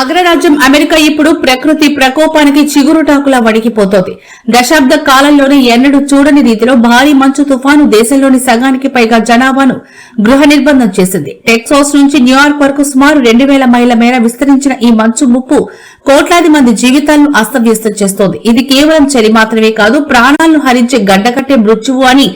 అగ్రరాజ్యం అమెరికా ఇప్పుడు ప్రకృతి ప్రకోపానికి చిగురుటాకులా వణికిపోతోంది దశాబ్ద కాలంలోనే ఎన్నడూ చూడని రీతిలో భారీ మంచు తుఫాను దేశంలోని సగానికి పైగా జనాభాను గృహ నిర్బంధం చేసింది. టెక్సాస్ నుంచి న్యూయార్క్ వరకు సుమారు రెండు వేల మైళ్ళ మేర విస్తరించిన ఈ మంచు ముప్పు కోట్లాది మంది జీవితాలను అస్తవ్యస్తం చేస్తోంది. ఇది కేవలం చలి మాత్రమే కాదు ప్రాణాలను హరించే గడ్డకట్టే మృత్యువు అని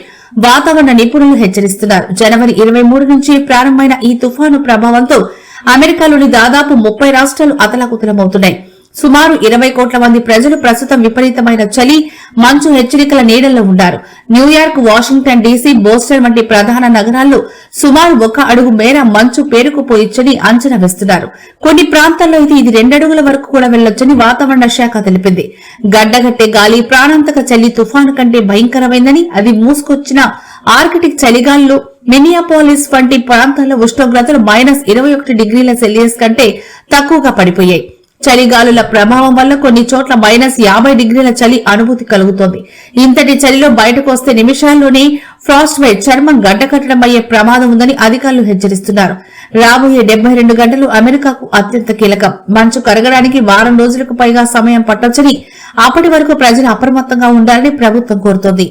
వాతావరణ నిపుణులు హెచ్చరిస్తున్నారు. జనవరి ఇరవై మూడు నుంచి ప్రారంభమైన ఈ తుఫాను ప్రభావంతో అమెరికాలోని దాదాపు ముప్పై రాష్ట్రాలు అతలాకుతలమవుతున్నాయి. సుమారు ఇరవై కోట్ల మంది ప్రజలు ప్రస్తుతం విపరీతమైన చలి మంచు హెచ్చరికల నీడల్లో ఉన్నారు. న్యూయార్క్ వాషింగ్టన్ డీసీ బోస్టన్ వంటి ప్రధాన నగరాల్లో సుమారు ఒక అడుగు మేర మంచు పేరుకుపోయిచ్చని అంచనా వేస్తున్నారు. కొన్ని ప్రాంతాల్లో అయితే ఇది రెండడుగుల వరకు కూడా వెళ్ళొచ్చని వాతావరణ శాఖ తెలిపింది. గడ్డగట్టే గాలి ప్రాణాంతక చలి తుఫాను కంటే భయంకరమైందని అది మూసుకొచ్చిన ఆర్కిటిక్ చలిగాల్లో మినియాపోలిస్ వంటి ప్రాంతాల్లో ఉష్ణోగ్రతలు మైనస్ ఇరవై ఒకటి డిగ్రీల సెల్సియస్ కంటే తక్కువగా పడిపోయాయి. చలిగాలుల ప్రభావం వల్ల కొన్ని చోట్ల మైనస్ యాభై డిగ్రీల చలి అనుభూతి కలుగుతోంది. ఇంతటి చలిలో బయటకు వస్తే నిమిషాల్లోనే ఫ్రాస్ట్ వైట్ చర్మం గడ్డకట్టడం అయ్యే ప్రమాదం ఉందని అధికారులు హెచ్చరిస్తున్నారు. రాబోయే డెబ్బై రెండు గంటలు అమెరికాకు అత్యంత కీలకం. మంచు కరగడానికి వారం రోజులకు పైగా సమయం పట్టొచ్చని అప్పటి వరకు ప్రజలు అప్రమత్తంగా ఉండాలని ప్రభుత్వం కోరుతోంది.